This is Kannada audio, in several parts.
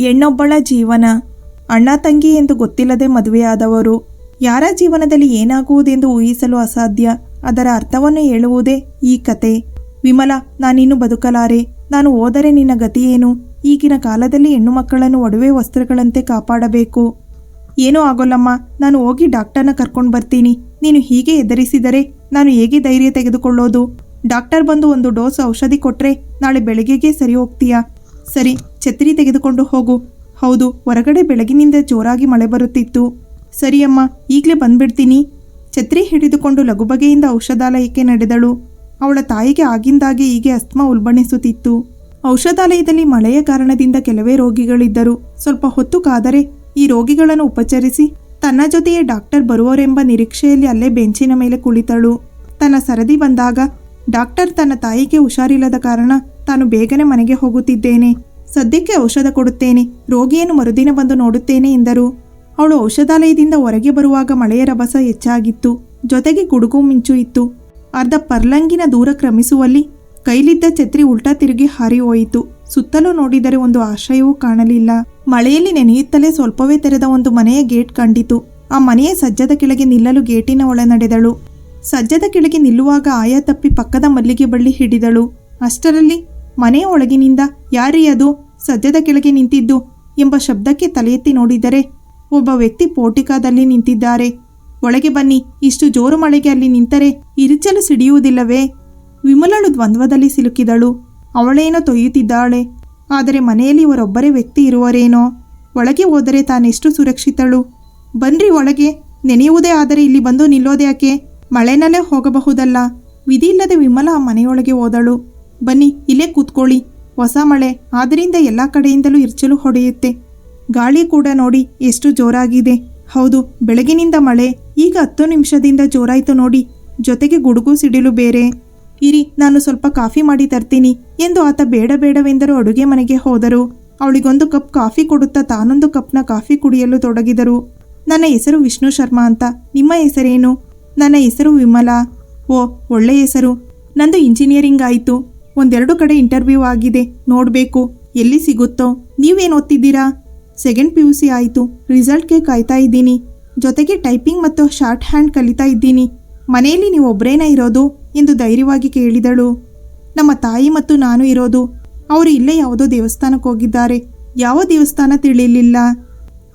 ಹೆಣ್ಣೊಬ್ಬಳ ಜೀವನ. ಅಣ್ಣ ತಂಗಿ ಎಂದು ಗೊತ್ತಿಲ್ಲದೆ ಮದುವೆಯಾದವರು. ಯಾರ ಜೀವನದಲ್ಲಿ ಏನಾಗುವುದೆಂದು ಊಹಿಸಲು ಅಸಾಧ್ಯ. ಅದರ ಅರ್ಥವನ್ನು ಹೇಳುವುದೇ ಈ ಕತೆ. ವಿಮಲ, ನಾನಿನ್ನು ಬದುಕಲಾರೆ. ನಾನು ಹೋದರೆ ನಿನ್ನ ಗತಿಯೇನು ಈಗಿನ ಕಾಲದಲ್ಲಿ ಹೆಣ್ಣು ಮಕ್ಕಳನ್ನು ಒಡವೆ ವಸ್ತ್ರಗಳಂತೆ ಕಾಪಾಡಬೇಕು. ಏನೂ ಆಗೋಲ್ಲಮ್ಮ. ನಾನು ಹೋಗಿ ಡಾಕ್ಟರ್ನ ಕರ್ಕೊಂಡು ಬರ್ತೀನಿ. ನೀನು ಹೀಗೆ ಎದುರಿಸಿದರೆ ನಾನು ಹೇಗೆ ಧೈರ್ಯ ತೆಗೆದುಕೊಳ್ಳೋದು? ಡಾಕ್ಟರ್ ಬಂದು ಒಂದು ಡೋಸ್ ಔಷಧಿ ಕೊಟ್ರೆ ನಾಳೆ ಬೆಳಗ್ಗೆಗೆ ಸರಿ ಹೋಗ್ತೀಯಾ? ಸರಿ, ಛತ್ರಿ ತೆಗೆದುಕೊಂಡು ಹೋಗು. ಹೌದು, ಹೊರಗಡೆ ಬೆಳಗಿನಿಂದ ಜೋರಾಗಿ ಮಳೆ ಬರುತ್ತಿತ್ತು. ಸರಿಯಮ್ಮ ಈಗಲೇ ಬಂದ್ಬಿಡ್ತೀನಿ. ಛತ್ರಿ ಹಿಡಿದುಕೊಂಡು ಲಘುಬಗೆಯಿಂದ ಔಷಧಾಲಯಕ್ಕೆ ನಡೆದಳು. ಅವಳ ತಾಯಿಗೆ ಆಗಿಂದಾಗೆ ಹೀಗೆ ಅಸ್ತಮ ಉಲ್ಬಣಿಸುತ್ತಿತ್ತು. ಔಷಧಾಲಯದಲ್ಲಿ ಮಳೆಯ ಕಾರಣದಿಂದ ಕೆಲವೇ ರೋಗಿಗಳಿದ್ದರು. ಸ್ವಲ್ಪ ಹೊತ್ತು ಕಾದರೆ ಈ ರೋಗಿಗಳನ್ನು ಉಪಚರಿಸಿ ತನ್ನ ಜೊತೆಯೇ ಡಾಕ್ಟರ್ ಬರುವರೆಂಬ ನಿರೀಕ್ಷೆಯಲ್ಲಿ ಅಲ್ಲೇ ಬೆಂಚಿನ ಮೇಲೆ ಕುಳಿತಳು. ತನ್ನ ಸರದಿ ಬಂದಾಗ ಡಾಕ್ಟರ್ ತನ್ನ ತಾಯಿಗೆ ಹುಷಾರಿಲ್ಲದ ಕಾರಣ ತಾನು ಬೇಗನೆ ಮನೆಗೆ ಹೋಗುತ್ತಿದ್ದೇನೆ. ಸದ್ಯಕ್ಕೆ ಔಷಧ ಕೊಡುತ್ತೇನೆ. ರೋಗಿಯನ್ನು ಮರುದಿನ ಬಂದು ನೋಡುತ್ತೇನೆ ಎಂದರು. ಅವಳು ಔಷಧಾಲಯದಿಂದ ಹೊರಗೆ ಬರುವಾಗ ಮಳೆಯ ರಭಸ ಹೆಚ್ಚಾಗಿತ್ತು. ಜೊತೆಗೆ ಗುಡುಗು ಮಿಂಚು ಇತ್ತು. ಅರ್ಧ ಪರ್ಲಂಗಿನ ದೂರ ಕ್ರಮಿಸುವಲ್ಲಿ ಕೈಲಿದ್ದ ಛತ್ರಿ ಉಲ್ಟಾ ತಿರುಗಿ ಹಾರಿ ಹೋಯಿತು. ಸುತ್ತಲೂ ನೋಡಿದರೆ ಒಂದು ಆಶ್ರಯವೂ ಕಾಣಲಿಲ್ಲ. ಮಳೆಯಲ್ಲಿ ನೆನೆಯುತ್ತಲೇ ಸ್ವಲ್ಪವೇ ತೆರೆದ ಒಂದು ಮನೆಯ ಗೇಟ್ ಕಂಡಿತು. ಆ ಮನೆಯ ಸಜ್ಜದ ಕೆಳಗೆ ನಿಲ್ಲಲು ಗೇಟಿನ ಒಳ ನಡೆದಳು ಸಜ್ಜದ ಕೆಳಗೆ ನಿಲ್ಲುವಾಗ ಆಯ ತಪ್ಪಿ ಪಕ್ಕದ ಮಲ್ಲಿಗೆ ಬಳ್ಳಿ ಹಿಡಿದಳು. ಅಷ್ಟರಲ್ಲಿ, ಮನೆಯ ಒಳಗಿನಿಂದ, ಯಾರೀ ಅದು? ಸಜ್ಜದ ಕೆಳಗೆ ನಿಂತಿದ್ದು? ಎಂಬ ಶಬ್ದಕ್ಕೆ ತಲೆ ಎತ್ತಿ ನೋಡಿದರೆ, ಒಬ್ಬ ವ್ಯಕ್ತಿ ಪೋಟಿಕಾದಲ್ಲಿ ನಿಂತಿದ್ದಾರೆ. ಒಳಗೆ ಬನ್ನಿ, ಇಷ್ಟು ಜೋರು ಮಳೆಗೆ ಅಲ್ಲಿ ನಿಂತರೆ ಇರಿಚಲು ಸಿಡಿಯುವುದಿಲ್ಲವೇ? ವಿಮಲಳು ದ್ವಂದ್ವದಲ್ಲಿ ಸಿಲುಕಿದಳು. ಅವಳೇನೋ ತೊಯ್ಯುತ್ತಿದ್ದಾಳೆ. ಆದರೆ ಮನೆಯಲ್ಲಿ ಇವರೊಬ್ಬರೇ ವ್ಯಕ್ತಿ ಇರುವರೇನೋ? ಒಳಗೆ ಹೋದರೆ ತಾನೆಷ್ಟು ಸುರಕ್ಷಿತಳು. ಬನ್ರಿ ಒಳಗೆ, ನೆನೆಯುವುದೇ ಆದರೆ ಇಲ್ಲಿ ಬಂದು ನಿಲ್ಲೋದೇ ಯಾಕೆ ಮಳೆನಲ್ಲೇ ಹೋಗಬಹುದಲ್ಲ? ವಿಧಿ ಇಲ್ಲದೆ ವಿಮಲ ಮನೆಯೊಳಗೆ ಹೋದಳು. ಬನ್ನಿ, ಇಲ್ಲೇ ಕೂತ್ಕೊಳ್ಳಿ. ಹೊಸ ಮಳೆ ಆದ್ದರಿಂದ ಎಲ್ಲ ಕಡೆಯಿಂದಲೂ ಇರ್ಚಲು ಹೊಡೆಯುತ್ತೆ. ಗಾಳಿ ಕೂಡ ನೋಡಿ ಎಷ್ಟು ಜೋರಾಗಿದೆ. ಹೌದು, ಬೆಳಗಿನಿಂದ ಮಳೆ, ಈಗ ಹತ್ತು ನಿಮಿಷದಿಂದ ಜೋರಾಯಿತು ನೋಡಿ. ಜೊತೆಗೆ ಗುಡುಗು ಸಿಡಿಲು ಬೇರೆ. ಇರಿ, ನಾನು ಸ್ವಲ್ಪ ಕಾಫಿ ಮಾಡಿ ತರ್ತೀನಿ ಎಂದು ಆತ ಬೇಡ ಬೇಡವೆಂದರೂ ಅಡುಗೆ ಮನೆಗೆ ಹೋದರು. ಅವಳಿಗೊಂದು ಕಪ್ ಕಾಫಿ ಕೊಡುತ್ತಾ ತಾನೊಂದು ಕಪ್ನ ಕಾಫಿ ಕುಡಿಯಲು ತೊಡಗಿದರು. ನನ್ನ ಹೆಸರು ವಿಷ್ಣು ಶರ್ಮಾ ಅಂತ. ನಿಮ್ಮ ಹೆಸರೇನು? ನನ್ನ ಹೆಸರು ವಿಮಲಾ. ಓ, ಒಳ್ಳೆ ಹೆಸರು. ನಂದು ಇಂಜಿನಿಯರಿಂಗ್ ಆಯಿತು. ಒಂದೆರಡು ಕಡೆ ಇಂಟರ್ವ್ಯೂ ಆಗಿದೆ. ನೋಡಬೇಕು, ಎಲ್ಲಿ ಸಿಗುತ್ತೋ. ನೀವೇನು ಓದ್ತಿದ್ದೀರಾ? ಸೆಕೆಂಡ್ ಪಿ ಯು ಸಿ ಆಯಿತು. ರಿಸಲ್ಟ್ಗೆ ಕಾಯ್ತಾ ಇದ್ದೀನಿ. ಜೊತೆಗೆ ಟೈಪಿಂಗ್ ಮತ್ತು ಶಾರ್ಟ್ ಹ್ಯಾಂಡ್ ಕಲಿತಾ ಇದ್ದೀನಿ. ಮನೆಯಲ್ಲಿ ನೀವು ಒಬ್ಬರೇನ ಇರೋದು? ಎಂದು ಧೈರ್ಯವಾಗಿ ಕೇಳಿದಳು. ನಮ್ಮ ತಾಯಿ ಮತ್ತು ನಾನು ಇರೋದು. ಅವರು ಇಲ್ಲೇ ಯಾವುದೋ ದೇವಸ್ಥಾನಕ್ಕೆ ಹೋಗಿದ್ದಾರೆ. ಯಾವ ದೇವಸ್ಥಾನ ತಿಳಿಯಲಿಲ್ಲ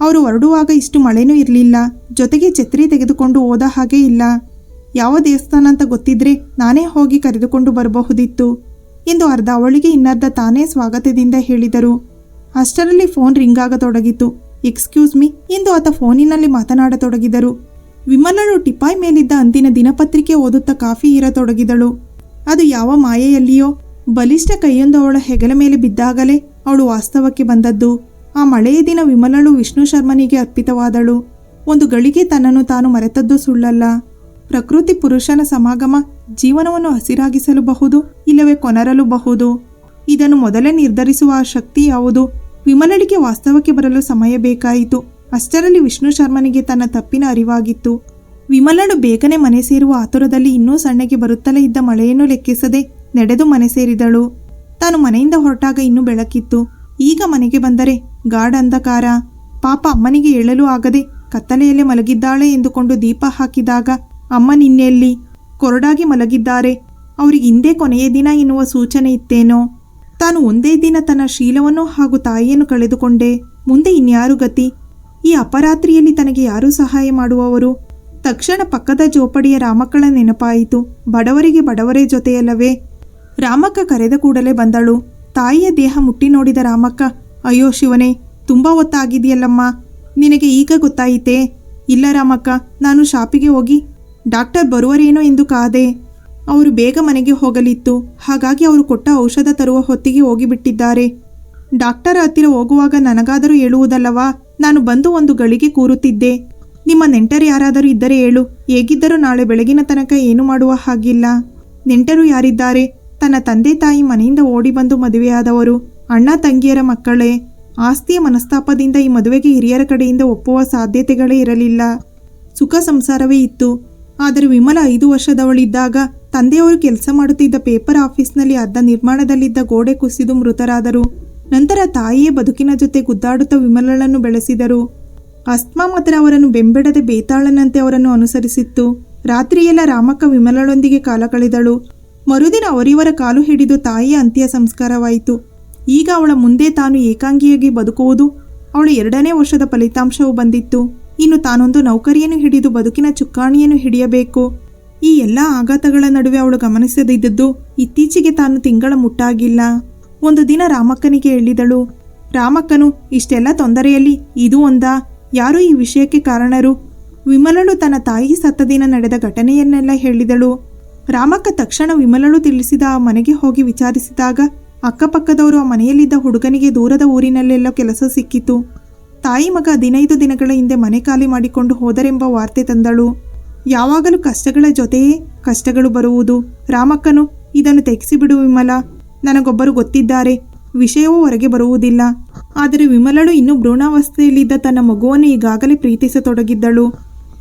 ಅವರು ಹೊರಡುವಾಗ ಇಷ್ಟು ಮಳೆನೂ ಇರಲಿಲ್ಲ. ಜೊತೆಗೆ ಛತ್ರಿ ತೆಗೆದುಕೊಂಡು ಹೋದ ಹಾಗೆ ಇಲ್ಲ. ಯಾವ ದೇವಸ್ಥಾನ ಅಂತ ಗೊತ್ತಿದ್ರೆ ನಾನೇ ಹೋಗಿ ಕರೆದುಕೊಂಡು ಬರಬಹುದಿತ್ತು ಎಂದು ಅರ್ಧ ಅವಳಿಗೆ ಇನ್ನರ್ಧ ತಾನೇ ಸ್ವಾಗತದಿಂದ ಹೇಳಿದರು. ಅಷ್ಟರಲ್ಲಿ ಫೋನ್ ರಿಂಗ್ ಆಗತೊಡಗಿತು. ಎಕ್ಸ್ಕ್ಯೂಸ್ ಮಿ ಎಂದು ಆತ ಫೋನಿನಲ್ಲಿ ಮಾತನಾಡತೊಡಗಿದರು. ವಿಮಲಳು ಟಿಪಾಯ್ ಮೇಲಿದ್ದ ಅಂದಿನ ದಿನಪತ್ರಿಕೆ ಓದುತ್ತಾ ಕಾಫಿ ಇರತೊಡಗಿದಳು. ಅದು ಯಾವ ಮಾಯೆಯಲ್ಲಿಯೋ ಬಲಿಷ್ಠ ಕೈಯೊಂದು ಅವಳ ಹೆಗಲ ಮೇಲೆ ಬಿದ್ದಾಗಲೇ ಅವಳು ವಾಸ್ತವಕ್ಕೆ ಬಂದದ್ದು. ಆ ಮಳೆಯ ದಿನ ವಿಮಲಳು ವಿಷ್ಣು ಶರ್ಮನಿಗೆ ಅರ್ಪಿತವಾದಳು. ಒಂದು ಗಳಿಗೆ ತನ್ನನ್ನು ತಾನು ಮರೆತದ್ದು ಸುಳ್ಳಲ್ಲ. ಪ್ರಕೃತಿ ಪುರುಷನ ಸಮಾಗಮ ಜೀವನವನ್ನು ಹಸಿರಾಗಿಸಲುಬಹುದು, ಇಲ್ಲವೇ ಕೊನರಲುಬಹುದು. ಇದನ್ನು ಮೊದಲೇ ನಿರ್ಧರಿಸುವ ಆ ಶಕ್ತಿ ಯಾವುದು? ವಿಮಲಳಿಗೆ ವಾಸ್ತವಕ್ಕೆ ಬರಲು ಸಮಯ ಬೇಕಾಯಿತು. ಅಷ್ಟರಲ್ಲಿ ವಿಷ್ಣು ಶರ್ಮನಿಗೆ ತನ್ನ ತಪ್ಪಿನ ಅರಿವಾಗಿತ್ತು. ವಿಮಲನು ಬೇಗನೆ ಮನೆ ಸೇರುವ ಆತುರದಲ್ಲಿ ಇನ್ನೂ ಸಣ್ಣಗೆ ಬರುತ್ತಲೇ ಇದ್ದ ಮಳೆಯನ್ನು ಲೆಕ್ಕಿಸದೆ ನಡೆದು ಮನೆ ಸೇರಿದಳು. ತಾನು ಮನೆಯಿಂದ ಹೊರಟಾಗ ಇನ್ನೂ ಬೆಳಕಿತ್ತು. ಈಗ ಮನೆಗೆ ಬಂದರೆ ಗಾಢ ಅಂಧಕಾರ. ಪಾಪ ಅಮ್ಮನಿಗೆ ಏಳಲು ಆಗದೆ ಕತ್ತಲೆಯಲ್ಲೇ ಮಲಗಿದ್ದಾಳೆ ಎಂದುಕೊಂಡು ದೀಪ ಹಾಕಿದಾಗ ಅಮ್ಮ ನಿನ್ನೆಲ್ಲಿ ಕೊರಡಾಗಿ ಮಲಗಿದ್ದಾರೆ. ಅವರಿಗೆ ಹಿಂದೆ ಕೊನೆಯ ದಿನ ಎನ್ನುವ ಸೂಚನೆ ಇತ್ತೇನೋ? ತಾನು ಒಂದೇ ದಿನ ತನ್ನ ಶೀಲವನ್ನು ಹಾಗೂ ತಾಯಿಯನ್ನು ಕಳೆದುಕೊಂಡೆ. ಮುಂದೆ ಇನ್ಯಾರು ಗತಿ? ಈ ಅಪರಾತ್ರಿಯಲ್ಲಿ ತನಗೆ ಯಾರು ಸಹಾಯ ಮಾಡುವವರು? ತಕ್ಷಣ ಪಕ್ಕದ ಜೋಪಡಿಯ ರಾಮಕ್ಕಳ ನೆನಪಾಯಿತು. ಬಡವರಿಗೆ ಬಡವರೇ ಜೊತೆಯಲ್ಲವೇ? ರಾಮಕ್ಕ ಕರೆದ ಕೂಡಲೇ ಬಂದಳು. ತಾಯಿಯ ದೇಹ ಮುಟ್ಟಿ ನೋಡಿದ ರಾಮಕ್ಕ, ಅಯ್ಯೋ ಶಿವನೇ, ತುಂಬ ಹೊತ್ತಾಗಿದೆಯಲ್ಲಮ್ಮ ನಿನಗೆ ಈಗ ಗೊತ್ತಾಯಿತೇ? ಇಲ್ಲ ರಾಮಕ್ಕ, ನಾನು ಶಾಪಿಗೆ ಹೋಗಿ ಡಾಕ್ಟರ್ ಬರುವರೇನೋ ಎಂದು ಕಾದೆ. ಅವರು ಬೇಗ ಮನೆಗೆ ಹೋಗಲಿತ್ತು. ಹಾಗಾಗಿ ಅವರು ಕೊಟ್ಟ ಔಷಧ ತರುವ ಹೊತ್ತಿಗೆ ಹೋಗಿಬಿಟ್ಟಿದ್ದಾರೆ. ಡಾಕ್ಟರ್ ಹತ್ತಿರ ಹೋಗುವಾಗ ನನಗಾದರೂ ಹೇಳುವುದಲ್ಲವಾ? ನಾನು ಬಂದು ಒಂದು ಗಳಿಗೆ ಕೂರುತ್ತಿದ್ದೆ. ನಿಮ್ಮ ನೆಂಟರು ಯಾರಾದರೂ ಇದ್ದರೆ ಹೇಳು. ಹೇಗಿದ್ದರೂ ನಾಳೆ ಬೆಳಗಿನ ತನಕ ಏನು ಮಾಡುವ ಹಾಗಿಲ್ಲ. ನೆಂಟರು ಯಾರಿದ್ದಾರೆ? ತನ್ನ ತಂದೆ ತಾಯಿ ಮನೆಯಿಂದ ಓಡಿ ಬಂದು ಮದುವೆಯಾದವರು. ಅಣ್ಣ, ತಂಗಿಯರ ಮಕ್ಕಳೇ. ಆಸ್ತಿಯ ಮನಸ್ತಾಪದಿಂದ ಈ ಮದುವೆಗೆ ಹಿರಿಯರ ಕಡೆಯಿಂದ ಒಪ್ಪುವ ಸಾಧ್ಯತೆಗಳೇ ಇರಲಿಲ್ಲ. ಸುಖ ಸಂಸಾರವೇ ಇತ್ತು. ಆದರೆ ವಿಮಲ ಐದು ವರ್ಷದವಳಿದ್ದಾಗ ತಂದೆಯವರು ಕೆಲಸ ಮಾಡುತ್ತಿದ್ದ ಪೇಪರ್ ಆಫೀಸ್ನಲ್ಲಿ ಅರ್ಧ ನಿರ್ಮಾಣದಲ್ಲಿದ್ದ ಗೋಡೆ ಕುಸಿದು ಮೃತರಾದರು. ನಂತರ ತಾಯಿಯೇ ಬದುಕಿನ ಜೊತೆ ಗುದ್ದಾಡುತ್ತಾ ವಿಮಲಳನ್ನು ಬೆಳೆಸಿದರು. ಅಸ್ಮಾ ಮಾತ್ರ ಅವರನ್ನು ಬೆಂಬೆಡದೆ ಬೇತಾಳನಂತೆ ಅವರನ್ನು ಅನುಸರಿಸಿತ್ತು. ರಾತ್ರಿಯೆಲ್ಲ ರಾಮಕ್ಕ ವಿಮಲಳೊಂದಿಗೆ ಕಾಲ ಕಳೆದಳು. ಮರುದಿನ ಅವರಿವರ ಕಾಲು ಹಿಡಿದು ತಾಯಿಯ ಅಂತ್ಯ ಸಂಸ್ಕಾರವಾಯಿತು. ಈಗ ಅವಳ ಮುಂದೆ ತಾನು ಏಕಾಂಗಿಯಾಗಿ ಬದುಕುವುದು. ಅವಳ ಎರಡನೇ ವರ್ಷದ ಫಲಿತಾಂಶವು ಬಂದಿತ್ತು. ಇನ್ನು ತಾನೊಂದು ನೌಕರಿಯನ್ನು ಹಿಡಿದು ಬದುಕಿನ ಚುಕ್ಕಾಣಿಯನ್ನು ಹಿಡಿಯಬೇಕು. ಈ ಎಲ್ಲ ಆಘಾತಗಳ ನಡುವೆ ಅವಳು ಗಮನಿಸದಿದ್ದದ್ದು ಇತ್ತೀಚೆಗೆ ತಾನು ತಿಂಗಳ ಮುಟ್ಟಾಗಿಲ್ಲ. ಒಂದು ದಿನ ರಾಮಕ್ಕನಿಗೆ ಹೇಳಿದಳು, ರಾಮಕ್ಕನು, ಇಷ್ಟೆಲ್ಲ ತೊಂದರೆಯಲ್ಲಿ ಇದು ಒಂದಾ? ಯಾರು ಈ ವಿಷಯಕ್ಕೆ ಕಾರಣರು? ವಿಮಲಳು ತನ್ನ ತಾಯಿ ಸತ್ತ ದಿನ ನಡೆದ ಘಟನೆಯನ್ನೆಲ್ಲ ಹೇಳಿದಳು. ರಾಮಕ್ಕ ತಕ್ಷಣ ವಿಮಲಳು ತಿಳಿಸಿದ ಆ ಮನೆಗೆ ಹೋಗಿ ವಿಚಾರಿಸಿದಾಗ ಅಕ್ಕಪಕ್ಕದವರು ಆ ಮನೆಯಲ್ಲಿದ್ದ ಹುಡುಗನಿಗೆ ದೂರದ ಊರಿನಲ್ಲೆಲ್ಲ ಕೆಲಸ ಸಿಕ್ಕಿತು. ತಾಯಿ ಮಗ ಹದಿನೈದು ದಿನಗಳ ಹಿಂದೆ ಮನೆ ಖಾಲಿ ಮಾಡಿಕೊಂಡು ಹೋದರೆಂಬ ವಾರ್ತೆ ತಂದಳು. ಯಾವಾಗಲೂ ಕಷ್ಟಗಳ ಜೊತೆಯೇ ಕಷ್ಟಗಳು ಬರುವುದು. ರಾಮಕ್ಕನು ಇದನ್ನು ತೆಗೆಸಿಬಿಡು ವಿಮಲ. ನನಗೊಬ್ಬರು ಗೊತ್ತಿದ್ದಾರೆ. ವಿಷಯವೂ ಹೊರಗೆ ಬರುವುದಿಲ್ಲ. ಆದರೆ ವಿಮಲಳು ಇನ್ನೂ ಭ್ರೂಣಾವಸ್ಥೆಯಲ್ಲಿದ್ದ ತನ್ನ ಮಗುವನ್ನು ಈಗಾಗಲೇ ಪ್ರೀತಿಸತೊಡಗಿದ್ದಳು.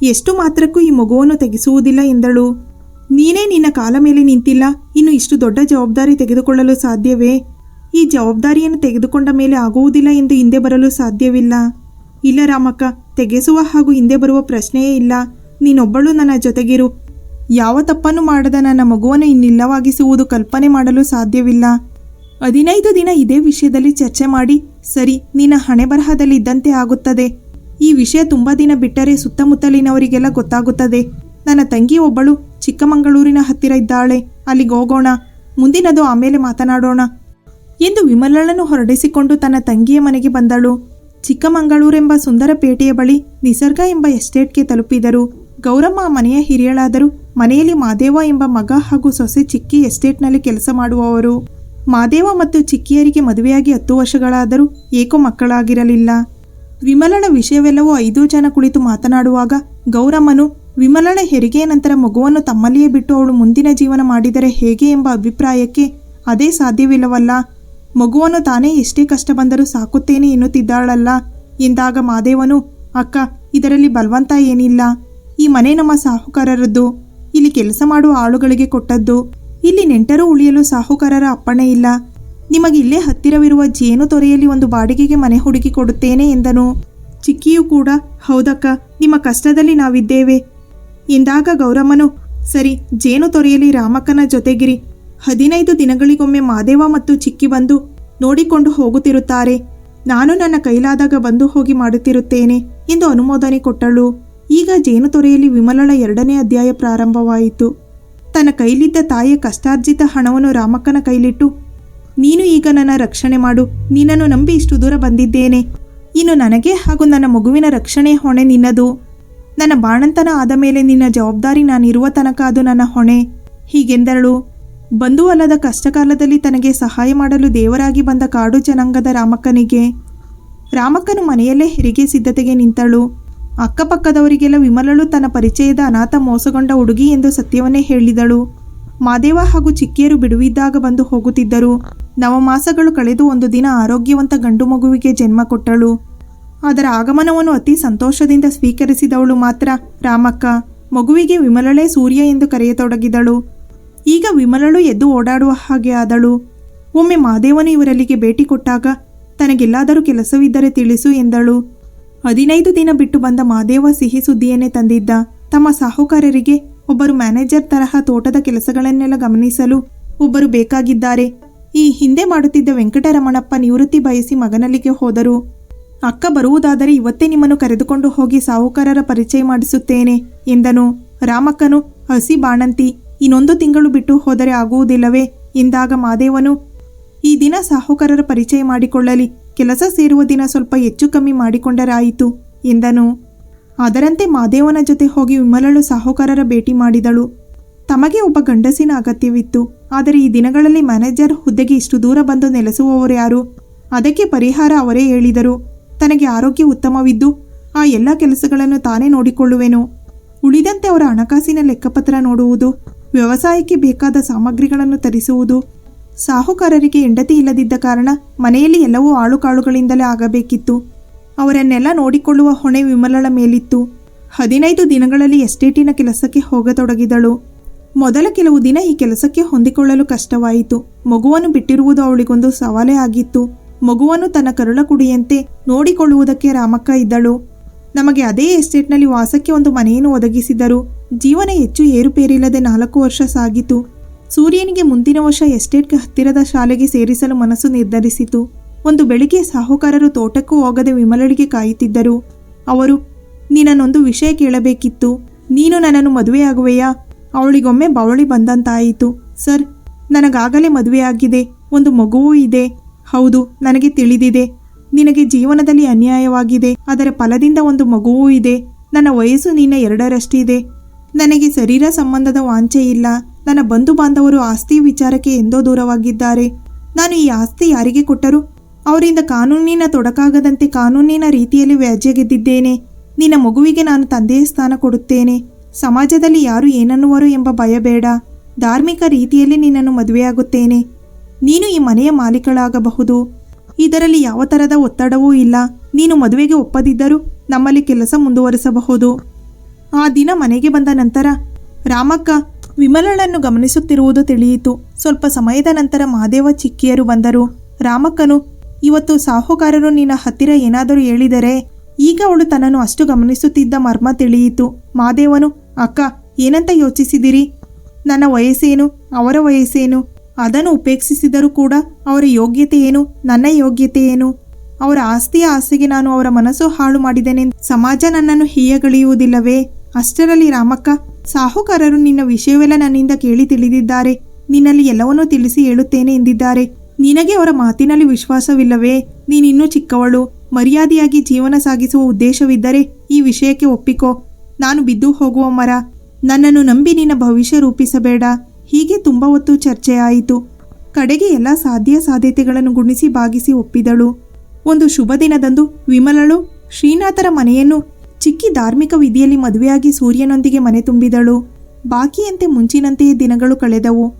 ಎಷ್ಟು ಮಾತ್ರಕ್ಕೂ ಈ ಮಗುವನ್ನು ತೆಗೆಸುವುದಿಲ್ಲ ಎಂದಳು. ನೀನೇ ನಿನ್ನ ಕಾಲ ಮೇಲೆ ನಿಂತಿಲ್ಲ. ಇನ್ನು ಇಷ್ಟು ದೊಡ್ಡ ಜವಾಬ್ದಾರಿ ತೆಗೆದುಕೊಳ್ಳಲು ಸಾಧ್ಯವೇ? ಈ ಜವಾಬ್ದಾರಿಯನ್ನು ತೆಗೆದುಕೊಂಡ ಮೇಲೆ ಆಗುವುದಿಲ್ಲ ಎಂದು ಹಿಂದೆ ಬರಲು ಸಾಧ್ಯವಿಲ್ಲ. ಇಲ್ಲ ರಾಮಕ್ಕ, ತೆಗೆಸುವ ಹಾಗೂ ಹಿಂದೆ ಬರುವ ಪ್ರಶ್ನೆಯೇ ಇಲ್ಲ. ನೀನೊಬ್ಬಳು ನನ್ನ ಜೊತೆಗಿರು. ಯಾವ ತಪ್ಪನ್ನು ಮಾಡದ ನನ್ನ ಮಗುವನ್ನು ಇನ್ನಿಲ್ಲವಾಗಿಸುವುದು ಕಲ್ಪನೆ ಮಾಡಲು ಸಾಧ್ಯವಿಲ್ಲ. ಹದಿನೈದು ದಿನ ಇದೇ ವಿಷಯದಲ್ಲಿ ಚರ್ಚೆ ಮಾಡಿ, ಸರಿ, ನಿನ್ನ ಹಣೆ ಬರಹದಲ್ಲಿ ಇದ್ದಂತೆ ಆಗುತ್ತದೆ. ಈ ವಿಷಯ ತುಂಬ ದಿನ ಬಿಟ್ಟರೆ ಸುತ್ತಮುತ್ತಲಿನವರಿಗೆಲ್ಲ ಗೊತ್ತಾಗುತ್ತದೆ. ನನ್ನ ತಂಗಿ ಒಬ್ಬಳು ಚಿಕ್ಕಮಗಳೂರಿನ ಹತ್ತಿರ ಇದ್ದಾಳೆ. ಅಲ್ಲಿಗೆ ಹೋಗೋಣ. ಮುಂದಿನದು ಆಮೇಲೆ ಮಾತನಾಡೋಣ. ಎಂದು ವಿಮಲಳನ್ನು ಹೊರಡಿಸಿಕೊಂಡು ತನ್ನ ತಂಗಿಯ ಮನೆಗೆ ಬಂದಳು. ಚಿಕ್ಕಮಗಳೂರೆಂಬ ಸುಂದರ ಪೇಟೆಯ ಬಳಿ ನಿಸರ್ಗ ಎಂಬ ಎಸ್ಟೇಟ್ಗೆ ತಲುಪಿದರು. ಗೌರಮ್ಮ ಮನೆಯ ಹಿರಿಯಳಾದರು. ಮನೆಯಲ್ಲಿ ಮಾದೇವ ಎಂಬ ಮಗ ಹಾಗೂ ಸೊಸೆ ಚಿಕ್ಕಿ ಎಸ್ಟೇಟ್ನಲ್ಲಿ ಕೆಲಸ ಮಾಡುವವರು. ಮಾದೇವ ಮತ್ತು ಚಿಕ್ಕಿಯರಿಗೆ ಮದುವೆಯಾಗಿ ಹತ್ತು ವರ್ಷಗಳಾದರೂ ಏಕೋ ಮಕ್ಕಳಾಗಿರಲಿಲ್ಲ. ವಿಮಲನ ವಿಷಯವೆಲ್ಲವೂ ಐದು ಜನ ಕುಳಿತು ಮಾತನಾಡುವಾಗ ಗೌರಮ್ಮನು ವಿಮಲಳ ಹೆರಿಗೆಯ ನಂತರ ಮಗುವನ್ನು ತಮ್ಮಲ್ಲಿಯೇ ಬಿಟ್ಟು ಅವಳು ಮುಂದಿನ ಜೀವನ ಮಾಡಿದರೆ ಹೇಗೆ ಎಂಬ ಅಭಿಪ್ರಾಯಕ್ಕೆ ಅದೇ ಸಾಧ್ಯವಿಲ್ಲವಲ್ಲ. ಮಗುವನ್ನು ತಾನೇ ಎಷ್ಟೇ ಕಷ್ಟ ಬಂದರೂ ಸಾಕುತ್ತೇನೆ ಎನ್ನುತ್ತಿದ್ದಾಳಲ್ಲ. ಎಂದಾಗ ಮಾದೇವನು, ಅಕ್ಕ, ಇದರಲ್ಲಿ ಬಲವಂತ ಏನಿಲ್ಲ. ಈ ಮನೆ ನಮ್ಮ ಸಾಹುಕಾರರದ್ದು. ಇಲ್ಲಿ ಕೆಲಸ ಮಾಡುವ ಆಳುಗಳಿಗೆ ಕೊಟ್ಟದ್ದು. ಇಲ್ಲಿ ನೆಂಟರು ಉಳಿಯಲು ಸಾಹುಕಾರರ ಅಪ್ಪಣೆ ಇಲ್ಲ. ನಿಮಗೆ ಇಲ್ಲೇ ಹತ್ತಿರವಿರುವ ಜೇನು ತೊರೆಯಲ್ಲಿ ಒಂದು ಬಾಡಿಗೆಗೆ ಮನೆ ಹುಡುಕಿ ಕೊಡುತ್ತೇನೆ ಎಂದನು. ಚಿಕ್ಕಿಯೂ ಕೂಡ, ಹೌದಕ್ಕ, ನಿಮ್ಮ ಕಷ್ಟದಲ್ಲಿ ನಾವಿದ್ದೇವೆ. ಎಂದಾಗ ಗೌರಮ್ಮನು, ಸರಿ, ಜೇನು ತೊರೆಯಲಿ ರಾಮಕ್ಕನ ಜೊತೆಗಿರಿ. ಹದಿನೈದು ದಿನಗಳಿಗೊಮ್ಮೆ ಮಾದೇವ ಮತ್ತು ಚಿಕ್ಕಿ ಬಂದು ನೋಡಿಕೊಂಡು ಹೋಗುತ್ತಿರುತ್ತಾರೆ. ನಾನು ನನ್ನ ಕೈಲಾದಾಗ ಬಂದು ಹೋಗಿ ಮಾಡುತ್ತಿರುತ್ತೇನೆ ಎಂದು ಅನುಮೋದನೆ ಕೊಟ್ಟಳು. ಈಗ ಜೇನು ತೊರೆಯಲ್ಲಿ ವಿಮಲಳ ಎರಡನೇ ಅಧ್ಯಾಯ ಪ್ರಾರಂಭವಾಯಿತು. ತನ್ನ ಕೈಲಿದ್ದ ತಾಯಿಯ ಕಷ್ಟಾರ್ಜಿತ ಹಣವನ್ನು ರಾಮಕ್ಕನ ಕೈಲಿಟ್ಟು, ನೀನು ಈಗ ನನ್ನ ರಕ್ಷಣೆ ಮಾಡು, ನಿನ್ನನ್ನು ನಂಬಿ ಇಷ್ಟು ದೂರ ಬಂದಿದ್ದೇನೆ. ಇನ್ನು ನನಗೆ ಹಾಗೂ ನನ್ನ ಮಗುವಿನ ರಕ್ಷಣೆ ಹೊಣೆ ನಿನ್ನದು. ನನ್ನ ಬಾಣಂತನ ಆದ ಮೇಲೆ ನಿನ್ನ ಜವಾಬ್ದಾರಿ ನಾನಿರುವ ತನಕ ಅದು ನನ್ನ ಹೊಣೆ. ಹೀಗೆಂದರಳು? ಬಂಧು ಅಲ್ಲದ ಕಷ್ಟಕಾಲದಲ್ಲಿ ತನಗೆ ಸಹಾಯ ಮಾಡಲು ದೇವರಾಗಿ ಬಂದ ಕಾಡು ಜನಾಂಗದ ರಾಮಕ್ಕನಿಗೆ. ರಾಮಕ್ಕನು ಮನೆಯಲ್ಲೇ ಹೆರಿಗೆ ಸಿದ್ಧತೆಗೆ ನಿಂತಳು. ಅಕ್ಕಪಕ್ಕದವರಿಗೆಲ್ಲ ವಿಮಲಳು ತನ್ನ ಪರಿಚಯದ ಅನಾಥ ಮೋಸಗೊಂಡ ಹುಡುಗಿ ಎಂದು ಸತ್ಯವನ್ನೇ ಹೇಳಿದಳು. ಮಾದೇವ ಹಾಗೂ ಚಿಕ್ಕಿಯರು ಬಿಡುವಿದ್ದಾಗ ಬಂದು ಹೋಗುತ್ತಿದ್ದರು. ನವಮಾಸಗಳು ಕಳೆದು ಒಂದು ದಿನ ಆರೋಗ್ಯವಂತ ಗಂಡು ಮಗುವಿಗೆ ಜನ್ಮ ಕೊಟ್ಟಳು. ಅದರ ಆಗಮನವನ್ನು ಅತಿ ಸಂತೋಷದಿಂದ ಸ್ವೀಕರಿಸಿದವಳು ಮಾತ್ರ ರಾಮಕ್ಕ. ಮಗುವಿಗೆ ವಿಮಲಳೇ ಸೂರ್ಯ ಎಂದು ಕರೆಯತೊಡಗಿದಳು. ಈಗ ವಿಮಲಳು ಎದ್ದು ಓಡಾಡುವ ಹಾಗೆ ಆದಳು. ಒಮ್ಮೆ ಮಹಾದೇವನು ಇವರಲ್ಲಿಗೆ ಭೇಟಿ ಕೊಟ್ಟಾಗ ತನಗೆಲ್ಲಾದರೂ ಕೆಲಸವಿದ್ದರೆ ತಿಳಿಸು ಎಂದಳು. ಹದಿನೈದು ದಿನ ಬಿಟ್ಟು ಬಂದ ಮಹಾದೇವ ಸಿಹಿ ಸುದ್ದಿಯನ್ನೇ ತಂದಿದ್ದ. ತಮ್ಮ ಸಾಹುಕಾರರಿಗೆ ಒಬ್ಬರು ಮ್ಯಾನೇಜರ್ ತರಹ ತೋಟದ ಕೆಲಸಗಳನ್ನೆಲ್ಲ ಗಮನಿಸಲು ಒಬ್ಬರು ಬೇಕಾಗಿದ್ದಾರೆ. ಈ ಹಿಂದೆ ಮಾಡುತ್ತಿದ್ದ ವೆಂಕಟರಮಣಪ್ಪ ನಿವೃತ್ತಿ ಬಯಸಿ ಮಗನಲ್ಲಿಗೆ ಹೋದರು. ಅಕ್ಕ ಬರುವುದಾದರೆ ಇವತ್ತೇ ನಿಮ್ಮನ್ನು ಕರೆದುಕೊಂಡು ಹೋಗಿ ಸಾಹುಕಾರರ ಪರಿಚಯ ಮಾಡಿಸುತ್ತೇನೆ, ಎಂದನು. ರಾಮಕ್ಕನು, ಹಸಿ ಬಾಣಂತಿ, ಇನ್ನೊಂದು ತಿಂಗಳು ಬಿಟ್ಟು ಹೋದರೆ ಆಗುವುದಿಲ್ಲವೇ, ಎಂದಾಗ ಮಾದೇವನು, ಈ ದಿನ ಸಾಹುಕಾರರ ಪರಿಚಯ ಮಾಡಿಕೊಳ್ಳಲಿ, ಕೆಲಸ ಸೇರುವ ದಿನ ಸ್ವಲ್ಪ ಹೆಚ್ಚು ಕಮ್ಮಿ ಮಾಡಿಕೊಂಡರಾಯಿತು, ಎಂದನು. ಅದರಂತೆ ಮಾದೇವನ ಜೊತೆ ಹೋಗಿ ವಿಮಲಳು ಸಾಹುಕಾರರ ಭೇಟಿ ಮಾಡಿದಳು. ತಮಗೆ ಒಬ್ಬ ಗಂಡಸಿನ ಅಗತ್ಯವಿತ್ತು, ಆದರೆ ಈ ದಿನಗಳಲ್ಲಿ ಮ್ಯಾನೇಜರ್ ಹುದ್ದೆಗೆ ಇಷ್ಟು ದೂರ ಬಂದು ನೆಲೆಸುವವರು ಯಾರು? ಅದಕ್ಕೆ ಪರಿಹಾರ ಅವರೇ ಹೇಳಿದರು. ತನಗೆ ಆರೋಗ್ಯ ಉತ್ತಮವಿದ್ದು ಆ ಎಲ್ಲ ಕೆಲಸಗಳನ್ನು ತಾನೇ ನೋಡಿಕೊಳ್ಳುವೆನು. ಉಳಿದಂತೆ ಅವರ ಹಣಕಾಸಿನ ಲೆಕ್ಕಪತ್ರ ನೋಡುವುದು, ವ್ಯವಸಾಯಕ್ಕೆ ಬೇಕಾದ ಸಾಮಗ್ರಿಗಳನ್ನು ತರಿಸುವುದು, ಸಾಹುಕಾರರಿಗೆ ಹೆಂಡತಿ ಇಲ್ಲದಿದ್ದ ಕಾರಣ ಮನೆಯಲ್ಲಿ ಎಲ್ಲವೂ ಆಳುಕಾಳುಗಳಿಂದಲೇ ಆಗಬೇಕಿತ್ತು. ಅವರನ್ನೆಲ್ಲ ನೋಡಿಕೊಳ್ಳುವ ಹೊಣೆ ವಿಮಲಳ ಮೇಲಿತ್ತು. ಹದಿನೈದು ದಿನಗಳಲ್ಲಿ ಎಸ್ಟೇಟಿನ ಕೆಲಸಕ್ಕೆ ಹೋಗತೊಡಗಿದಳು. ಮೊದಲ ಕೆಲವು ದಿನ ಈ ಕೆಲಸಕ್ಕೆ ಹೊಂದಿಕೊಳ್ಳಲು ಕಷ್ಟವಾಯಿತು. ಮಗುವನ್ನು ಬಿಟ್ಟಿರುವುದು ಅವಳಿಗೊಂದು ಸವಾಲೇ ಆಗಿತ್ತು. ಮಗುವನ್ನು ತನ್ನ ಕರುಳ ಕುಡಿಯಂತೆ ನೋಡಿಕೊಳ್ಳುವುದಕ್ಕೆ ರಾಮಕ್ಕ ಇದ್ದಳು. ನಮಗೆ ಅದೇ ಎಸ್ಟೇಟ್ನಲ್ಲಿ ವಾಸಕ್ಕೆ ಒಂದು ಮನೆಯನ್ನು ಒದಗಿಸಿದರು. ಜೀವನ ಹೆಚ್ಚು ಏರುಪೇರಿಲ್ಲದೆ ನಾಲ್ಕು ವರ್ಷ ಸಾಗಿತು. ಸೂರ್ಯನಿಗೆ ಮುಂದಿನ ವರ್ಷ ಎಸ್ಟೇಟ್ಗೆ ಹತ್ತಿರದ ಶಾಲೆಗೆ ಸೇರಿಸಲು ಮನಸ್ಸು ನಿರ್ಧರಿಸಿತು. ಒಂದು ಬೆಳಿಗ್ಗೆ ಸಾಹುಕಾರರು ತೋಟಕ್ಕೂ ಹೋಗದೆ ವಿಮಲಳಿಗೆ ಕಾಯುತ್ತಿದ್ದರು. ಅವರು, ನಿನ್ನನ್ನೊಂದು ವಿಷಯ ಕೇಳಬೇಕಿತ್ತು. ನೀನು ನನ್ನನ್ನು ಮದುವೆಯಾಗುವೆಯಾ? ಅವಳಿಗೊಮ್ಮೆ ಬವಳಿ ಬಂದಂತಾಯಿತು. ಸರ್, ನನಗಾಗಲೇ ಮದುವೆಯಾಗಿದೆ. ಒಂದು ಮಗುವೂ ಇದೆ. ಹೌದು, ನನಗೆ ತಿಳಿದಿದೆ. ನಿನಗೆ ಜೀವನದಲ್ಲಿ ಅನ್ಯಾಯವಾಗಿದೆ. ಅದರ ಫಲದಿಂದ ಒಂದು ಮಗುವೂ ಇದೆ. ನನ್ನ ವಯಸ್ಸು ನಿನ್ನ ಎರಡರಷ್ಟಿದೆ. ನನಗೆ ಶರೀರ ಸಂಬಂಧದ ವಾಂಛೆ ಇಲ್ಲ. ನನ್ನ ಬಂಧು ಬಾಂಧವರು ಆಸ್ತಿ ವಿಚಾರಕ್ಕೆ ಎಂದೋ ದೂರವಾಗಿದ್ದಾರೆ. ನಾನು ಈ ಆಸ್ತಿ ಯಾರಿಗೆ ಕೊಟ್ಟರು? ಅವರಿಂದ ಕಾನೂನಿನ ತೊಡಕಾಗದಂತೆ ಕಾನೂನಿನ ರೀತಿಯಲ್ಲಿ ವ್ಯಾಜ್ಯ ಗೆದ್ದಿದ್ದೇನೆ. ನಿನ್ನ ಮಗುವಿಗೆ ನಾನು ತಂದೆಯ ಸ್ಥಾನ ಕೊಡುತ್ತೇನೆ. ಸಮಾಜದಲ್ಲಿ ಯಾರು ಏನನ್ನುವರು ಎಂಬ ಭಯ ಬೇಡ. ಧಾರ್ಮಿಕ ರೀತಿಯಲ್ಲಿ ನಿನ್ನನ್ನು ಮದುವೆಯಾಗುತ್ತೇನೆ. ನೀನು ಈ ಮನೆಯ ಮಾಲೀಕಳಾಗಬಹುದು. ಇದರಲ್ಲಿ ಯಾವ ಥರದ ಒತ್ತಡವೂ ಇಲ್ಲ. ನೀನು ಮದುವೆಗೆ ಒಪ್ಪದಿದ್ದರೂ ನಮ್ಮಲ್ಲಿ ಕೆಲಸ ಮುಂದುವರಿಸಬಹುದು. ಆ ದಿನ ಮನೆಗೆ ಬಂದ ನಂತರ ರಾಮಕ್ಕ ವಿಮಲಳನ್ನು ಗಮನಿಸುತ್ತಿರುವುದು ತಿಳಿಯಿತು. ಸ್ವಲ್ಪ ಸಮಯದ ನಂತರ ಮಹಾದೇವ ಚಿಕ್ಕಿಯರು ಬಂದರು. ರಾಮಕ್ಕನು, ಇವತ್ತು ಸಾಹುಕಾರರು ನಿನ್ನ ಹತ್ತಿರ ಏನಾದರೂ ಹೇಳಿದರೆ ಈಗ ಅವಳು ತನ್ನನ್ನು ಅಷ್ಟು ಗಮನಿಸುತ್ತಿದ್ದ ಮರ್ಮ ತಿಳಿಯಿತು. ಮಾದೇವನು ಅಕ್ಕ, ಏನಂತ ಯೋಚಿಸಿದಿರಿ? ನನ್ನ ವಯಸ್ಸೇನು? ಅವರ ವಯಸ್ಸೇನು? ಅದನ್ನು ಉಪೇಕ್ಷಿಸಿದರೂ ಕೂಡ ಅವರ ಯೋಗ್ಯತೆ ಏನು, ನನ್ನ ಯೋಗ್ಯತೆ ಏನು? ಅವರ ಆಸ್ತಿಯ ಆಸೆಗೆ ನಾನು ಅವರ ಮನಸ್ಸು ಹಾಳು ಮಾಡಿದ್ದೇನೆ. ಸಮಾಜ ನನ್ನನ್ನು ಹೀಯಗಳಿಯುವುದಿಲ್ಲವೇ ಅಷ್ಟರಲ್ಲಿ ರಾಮಕ್ಕ, ಸಾಹುಕಾರರು ನಿನ್ನ ವಿಷಯವೆಲ್ಲ ನನ್ನಿಂದ ಕೇಳಿ ತಿಳಿದಿದ್ದಾರೆ. ನಿನ್ನಲ್ಲಿ ಎಲ್ಲವನ್ನೂ ತಿಳಿಸಿ ಹೇಳುತ್ತೇನೆ ಎಂದಿದ್ದಾರೆ. ನಿನಗೆ ಅವರ ಮಾತಿನಲ್ಲಿ ವಿಶ್ವಾಸವಿಲ್ಲವೇ? ನೀನಿನ್ನೂ ಚಿಕ್ಕವಳು. ಮರ್ಯಾದೆಯಾಗಿ ಜೀವನ ಸಾಗಿಸುವ ಉದ್ದೇಶವಿದ್ದರೆ ಈ ವಿಷಯಕ್ಕೆ ಒಪ್ಪಿಕೋ. ನಾನು ಬಿದ್ದು ಹೋಗುವ ಮರ. ನನ್ನನ್ನು ನಂಬಿ ನಿನ್ನ ಭವಿಷ್ಯ ರೂಪಿಸಬೇಡ. ಹೀಗೆ ತುಂಬ ಹೊತ್ತು ಚರ್ಚೆಯಾಯಿತು ಕಡೆಗೆ ಎಲ್ಲ ಸಾಧ್ಯ ಸಾಧ್ಯತೆಗಳನ್ನು ಗುಣಿಸಿ ಬಾಗಿಸಿ ಒಪ್ಪಿದಳು. ಒಂದು ಶುಭ ದಿನದಂದು ವಿಮಲಳು ಶ್ರೀನಾಥರ ಮನೆಯನ್ನು ಚಿಕ್ಕಿ ಧಾರ್ಮಿಕ ವಿಧಿಯಲ್ಲಿ ಮದುವೆಯಾಗಿ ಸೂರ್ಯನೊಂದಿಗೆ ಮನೆ ತುಂಬಿದಳು. ಬಾಕಿಯಂತೆ ಮುಂಚಿನಂತೆಯೇ ದಿನಗಳು ಕಳೆದವು.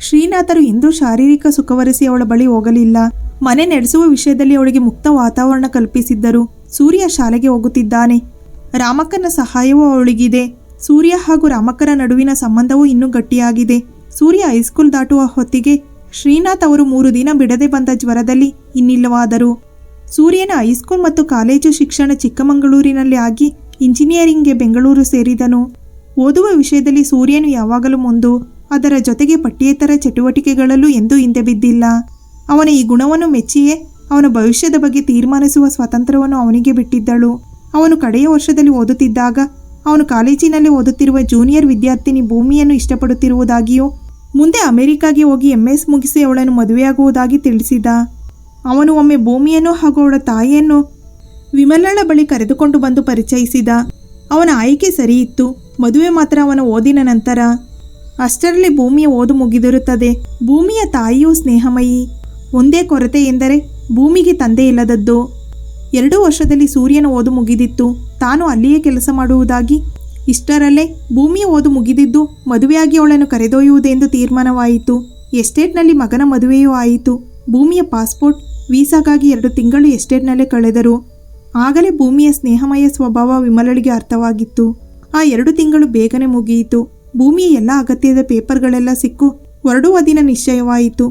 ಶ್ರೀನಾಥರು ಎಂದೂ ಶಾರೀರಿಕ ಸುಖವರಿಸಿ ಅವಳ ಬಳಿ ಹೋಗಲಿಲ್ಲ. ಮನೆ ನಡೆಸುವ ವಿಷಯದಲ್ಲಿ ಅವಳಿಗೆ ಮುಕ್ತ ವಾತಾವರಣ ಕಲ್ಪಿಸಿದ್ದರು. ಸೂರ್ಯ ಶಾಲೆಗೆ ಹೋಗುತ್ತಿದ್ದಾನೆ. ರಾಮಕ್ಕನ ಸಹಾಯವೂ ಅವಳಿಗಿದೆ. ಸೂರ್ಯ ಹಾಗೂ ರಾಮಕರ ನಡುವಿನ ಸಂಬಂಧವೂ ಇನ್ನೂ ಗಟ್ಟಿಯಾಗಿದೆ. ಸೂರ್ಯ ಹೈಸ್ಕೂಲ್ ದಾಟುವ ಹೊತ್ತಿಗೆ ಶ್ರೀನಾಥ್ ಅವರು ಮೂರು ದಿನ ಬಿಡದೆ ಬಂದ ಜ್ವರದಲ್ಲಿ ಇನ್ನಿಲ್ಲವಾದರು. ಸೂರ್ಯನ ಹೈಸ್ಕೂಲ್ ಮತ್ತು ಕಾಲೇಜು ಶಿಕ್ಷಣ ಚಿಕ್ಕಮಗಳೂರಿನಲ್ಲಿ ಆಗಿ ಇಂಜಿನಿಯರಿಂಗ್ಗೆ ಬೆಂಗಳೂರು ಸೇರಿದನು. ಓದುವ ವಿಷಯದಲ್ಲಿ ಸೂರ್ಯನು ಯಾವಾಗಲೂ ಮುಂದು, ಅದರ ಜೊತೆಗೆ ಪಠ್ಯೇತರ ಚಟುವಟಿಕೆಗಳಲ್ಲೂ ಎಂದೂ ಹಿಂದೆ ಬಿದ್ದಿಲ್ಲ. ಅವನ ಈ ಗುಣವನ್ನು ಮೆಚ್ಚಿಯೇ ಅವನ ಭವಿಷ್ಯದ ಬಗ್ಗೆ ತೀರ್ಮಾನಿಸುವ ಸ್ವಾತಂತ್ರ್ಯವನ್ನು ಅವನಿಗೆ ಬಿಟ್ಟಿದ್ದಳು. ಅವನು ಕಡೆಯ ವರ್ಷದಲ್ಲಿ ಓದುತ್ತಿದ್ದಾಗ ಅವನು ಕಾಲೇಜಿನಲ್ಲಿ ಓದುತ್ತಿರುವ ಜೂನಿಯರ್ ವಿದ್ಯಾರ್ಥಿನಿ ಭೂಮಿಯನ್ನು ಇಷ್ಟಪಡುತ್ತಿರುವುದಾಗಿಯೂ, ಮುಂದೆ ಅಮೆರಿಕಾಗೆ ಹೋಗಿ ಎಂ ಎಸ್ ಮುಗಿಸಿ ಅವಳನ್ನು ಮದುವೆಯಾಗುವುದಾಗಿ ತಿಳಿಸಿದ. ಅವನು ಒಮ್ಮೆ ಭೂಮಿಯನ್ನು ಹಾಗೂ ಅವಳ ತಾಯಿಯನ್ನು ವಿಮಲಳ ಬಳಿ ಕರೆದುಕೊಂಡು ಬಂದು ಪರಿಚಯಿಸಿದ. ಅವನ ಆಯ್ಕೆ ಸರಿಯಿತ್ತು. ಮದುವೆ ಮಾತ್ರ ಅವನ ಓದಿನ ನಂತರ. ಅಷ್ಟರಲ್ಲಿ ಭೂಮಿಯ ಓದು ಮುಗಿದಿರುತ್ತದೆ. ಭೂಮಿಯ ತಾಯಿಯೂ ಸ್ನೇಹಮಯಿ. ಒಂದೇ ಕೊರತೆ ಎಂದರೆ ಭೂಮಿಗೆ ತಂದೆ ಇಲ್ಲದದ್ದು. ಎರಡು ವರ್ಷದಲ್ಲಿ ಸೂರ್ಯನ ಓದು ಮುಗಿದಿತ್ತು. ತಾನು ಅಲ್ಲಿಯೇ ಕೆಲಸ ಮಾಡುವುದಾಗಿ. ಇಷ್ಟರಲ್ಲೇ ಭೂಮಿಯ ಓದು ಮುಗಿದಿದ್ದು ಮದುವೆಯಾಗಿ ಅವಳನ್ನು ಕರೆದೊಯ್ಯುವುದೆಂದು ತೀರ್ಮಾನವಾಯಿತು. ಎಸ್ಟೇಟ್ನಲ್ಲಿ ಮಗನ ಮದುವೆಯೂ ಆಯಿತು. ಭೂಮಿಯ ಪಾಸ್ಪೋರ್ಟ್, ವೀಸಾಗಾಗಿ ಎರಡು ತಿಂಗಳು ಎಸ್ಟೇಟ್ನಲ್ಲೇ ಕಳೆದರು. ಆಗಲೇ ಭೂಮಿಯ ಸ್ನೇಹಮಯ ಸ್ವಭಾವ ವಿಮಲಳಿಗೆ ಅರ್ಥವಾಗಿತ್ತು. ಆ ಎರಡು ತಿಂಗಳು ಬೇಗನೆ ಮುಗಿಯಿತು. ಭೂಮಿಯ ಎಲ್ಲ ಅಗತ್ಯದ ಪೇಪರ್ಗಳೆಲ್ಲ ಸಿಕ್ಕು. ಹೊರಡುವ ದಿನ ನಿಶ್ಚಯವಾಯಿತು.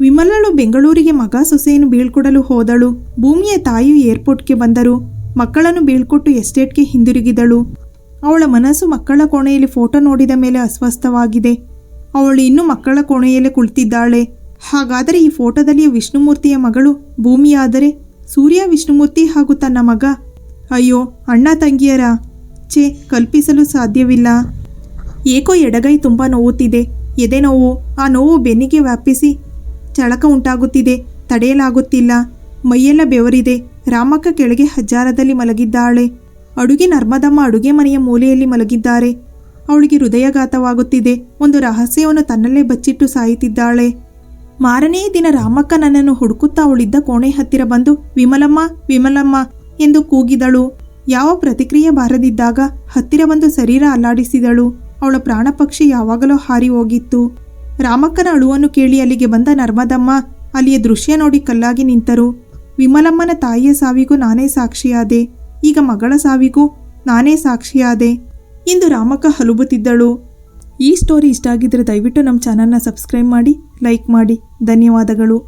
ವಿಮಲಳು ಬೆಂಗಳೂರಿಗೆ ಮಗ ಸೊಸೆಯನ್ನು ಬೀಳ್ಕೊಡಲು ಹೋದಳು. ಭೂಮಿಯ ತಾಯಿಯು ಏರ್ಪೋರ್ಟ್ಗೆ ಬಂದರು. ಮಕ್ಕಳನ್ನು ಬೀಳ್ಕೊಟ್ಟು ಎಸ್ಟೇಟ್ಗೆ ಹಿಂದಿರುಗಿದಳು. ಅವಳ ಮನಸ್ಸು ಮಕ್ಕಳ ಕೋಣೆಯಲ್ಲಿ ಫೋಟೋ ನೋಡಿದ ಮೇಲೆ ಅಸ್ವಸ್ಥವಾಗಿದೆ. ಅವಳು ಇನ್ನೂ ಮಕ್ಕಳ ಕೋಣೆಯಲ್ಲೇ ಕುಳಿತಿದ್ದಾಳೆ. ಹಾಗಾದರೆ ಈ ಫೋಟೋದಲ್ಲಿಯ ವಿಷ್ಣುಮೂರ್ತಿಯ ಮಗಳು ಭೂಮಿಯಾದರೆ ಸೂರ್ಯ ವಿಷ್ಣುಮೂರ್ತಿ ಹಾಗೂ ತನ್ನ ಮಗ? ಅಯ್ಯೋ, ಅಣ್ಣ ತಂಗಿಯರ ಛೇ, ಕಲ್ಪಿಸಲು ಸಾಧ್ಯವಿಲ್ಲ. ಏಕೋ ಎಡಗೈ ತುಂಬ ನೋವುತ್ತಿದೆ. ಎದೆ ನೋವು, ಆ ನೋವು ಬೆನ್ನಿಗೆ ವ್ಯಾಪಿಸಿ ಚಳಕ ಉಂಟಾಗುತ್ತಿದೆ, ತಡೆಯಲಾಗುತ್ತಿಲ್ಲ. ಮೈಯೆಲ್ಲ ಬೆವರಿದೆ. ರಾಮಕ್ಕ ಕೆಳಗೆ ಹಜ್ಜಾರದಲ್ಲಿ ಮಲಗಿದ್ದಾಳೆ. ಅಡುಗೆ ನರ್ಮದಮ್ಮ ಅಡುಗೆ ಮನೆಯ ಮೂಲೆಯಲ್ಲಿ ಮಲಗಿದ್ದಾರೆ. ಅವಳಿಗೆ ಹೃದಯಘಾತವಾಗುತ್ತಿದೆ. ಒಂದು ರಹಸ್ಯವನ್ನು ತನ್ನಲ್ಲೇ ಬಚ್ಚಿಟ್ಟು ಸಾಯುತ್ತಿದ್ದಾಳೆ. ಮಾರನೇ ದಿನ ರಾಮಕ್ಕ ನನ್ನನ್ನು ಹುಡುಕುತ್ತಾ ಅವಳಿದ್ದ ಕೋಣೆ ಹತ್ತಿರ ಬಂದು, ವಿಮಲಮ್ಮ ವಿಮಲಮ್ಮ ಎಂದು ಕೂಗಿದಳು. ಯಾವ ಪ್ರತಿಕ್ರಿಯೆ ಬಾರದಿದ್ದಾಗ ಹತ್ತಿರ ಬಂದು ಶರೀರ ಅಲ್ಲಾಡಿಸಿದಳು. ಅವಳ ಪ್ರಾಣಪಕ್ಷಿ ಯಾವಾಗಲೂ ಹಾರಿ ಹೋಗಿತ್ತು. ರಾಮಕ್ಕನ ಅಳುವನ್ನು ಕೇಳಿ ಅಲ್ಲಿಗೆ ಬಂದ ನರ್ಮದಮ್ಮ ಅಲ್ಲಿಯ ದೃಶ್ಯ ನೋಡಿ ಕಲ್ಲಾಗಿ ನಿಂತರು. ವಿಮಲಮ್ಮನ ತಾಯಿಯ ಸಾವಿಗೂ ನಾನೇ ಸಾಕ್ಷಿಯಾದೆ. ಈಗ ಮಗಳ ಸಾವಿಗೂ ನಾನೇ ಸಾಕ್ಷಿಯಾದೆ. ಇಂದು ರಾಮಕ್ಕ ಹಲುಬುತ್ತಿದ್ದಳು. ಈ ಸ್ಟೋರಿ ಇಷ್ಟ ಆಗಿದ್ರೆ ದಯವಿಟ್ಟು ನಮ್ಮ ಚಾನಲ್ನ ಸಬ್ಸ್ಕ್ರೈಬ್ ಮಾಡಿ ಲೈಕ್ ಮಾಡಿ. ಧನ್ಯವಾದಗಳು.